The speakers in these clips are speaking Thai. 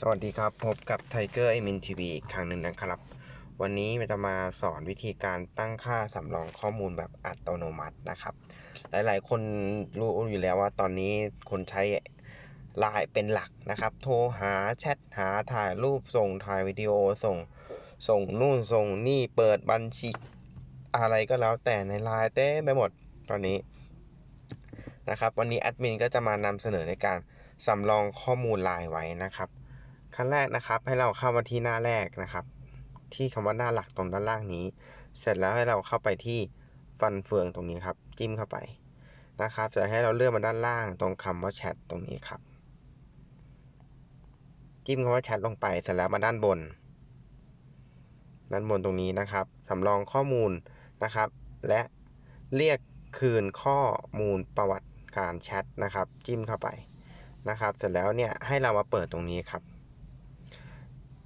สวัสดีครับ พบกับไทเกอร์ไอมินทีวีอีกครั้งหนึ่งนะครับ วันนี้มันจะมาสอนวิธีการตั้งค่าสำรองข้อมูลแบบอัตโนมัตินะครับ หลายๆ คนรู้อยู่แล้วว่าตอนนี้คนใช้ไลน์เป็นหลักนะครับ โทรหาแชทหาถ่ายรูปส่งถ่ายวิดีโอส่ง ส่งนู่นส่งนี่เปิดบัญชีอะไรก็แล้วแต่ในไลน์เต้ไปหมดตอนนี้นะครับ วันนี้แอดมินก็จะมานำเสนอในการสำรองข้อมูลไลน์ไว้นะครับ ขั้นแรกนะครับ ให้เราเข้ามาที่หน้าแรกนะครับ ที่คำว่าหน้าหลักตรงด้านล่างนี้ เสร็จแล้วให้เราเข้าไปที่ฟันเฟืองตรงนี้ครับ จิ้มเข้าไปนะครับเสร็จให้เราเลื่อนมาด้านล่างตรงคำว่าแชทตรงนี้ครับ จิ้มคำว่าแชทลงไปเสร็จแล้วมาด้านบน ด้านบนตรงนี้นะครับสำรองข้อมูลนะครับ และเรียกคืนข้อมูลประวัติการแชทนะครับ จิ้มเข้าไปนะครับ เสร็จแล้วเนี่ยให้เรามาเปิดตรงนี้ครับ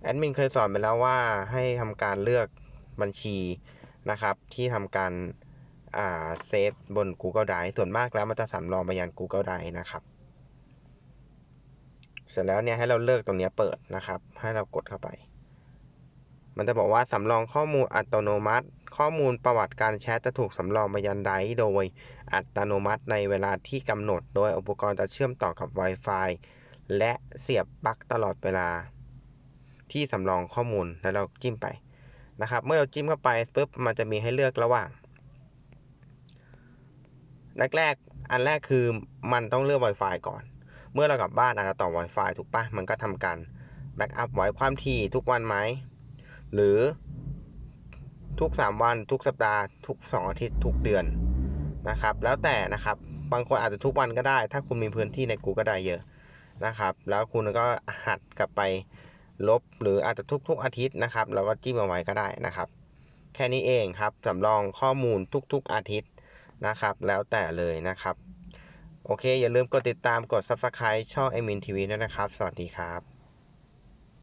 แอดมินเคยสอนไปแล้วว่าให้ทำการเลือกบัญชีนะครับ ที่ทำการอ่าเซฟบน Google Drive ส่วนมากแล้วมันจะสำรองไปยัง Google Drive นะครับ เสร็จแล้วเนี่ยให้เราเลือกตรงนี้เปิดนะครับ ให้เรากดเข้าไป มันจะบอกว่าสำรองข้อมูลอัตโนมัติ ข้อมูลประวัติการแชทจะถูกสำรองไปยันไดโดยอัตโนมัติในเวลาที่กำหนด โดยอุปกรณ์จะเชื่อมต่อกับ Wi-Fi และเสียบปลั๊กตลอดเวลา ที่สำรองข้อมูลแล้วเราจิ้มไปนะครับ เมื่อเราจิ้มเข้าไปปุ๊บมันจะมีให้เลือกระหว่างแรกๆอันแรกคือมันต้องเลือก Wi-Fi ก่อน เมื่อเรากลับบ้านอาจจะต่อ Wi-Fi ถูกปะมันก็ทำการแบ็กอัพไว้ความถี่ทุกวันไหม หรือทุก 3 วันทุกสัปดาห์ทุก 2 อาทิตย์ทุกเดือนนะครับ แล้วแต่นะครับบางคนอาจจะทุกวันก็ได้ ถ้าคุณมีพื้นที่ใน Google ได้เยอะนะครับ แล้วคุณก็หัดกลับไป ลบหรืออาจจะทุก ๆอาทิตย์นะครับเราก็จิ้มเอาไว้ก็ได้นะครับ แค่นี้เองครับสำรองข้อมูลทุกๆอาทิตย์นะครับ แล้วแต่เลยนะครับ โอเค อย่าลืมกดติดตามกด Subscribe ช่อง e m i n TV ด้วยนะครับ สวัสดีครับ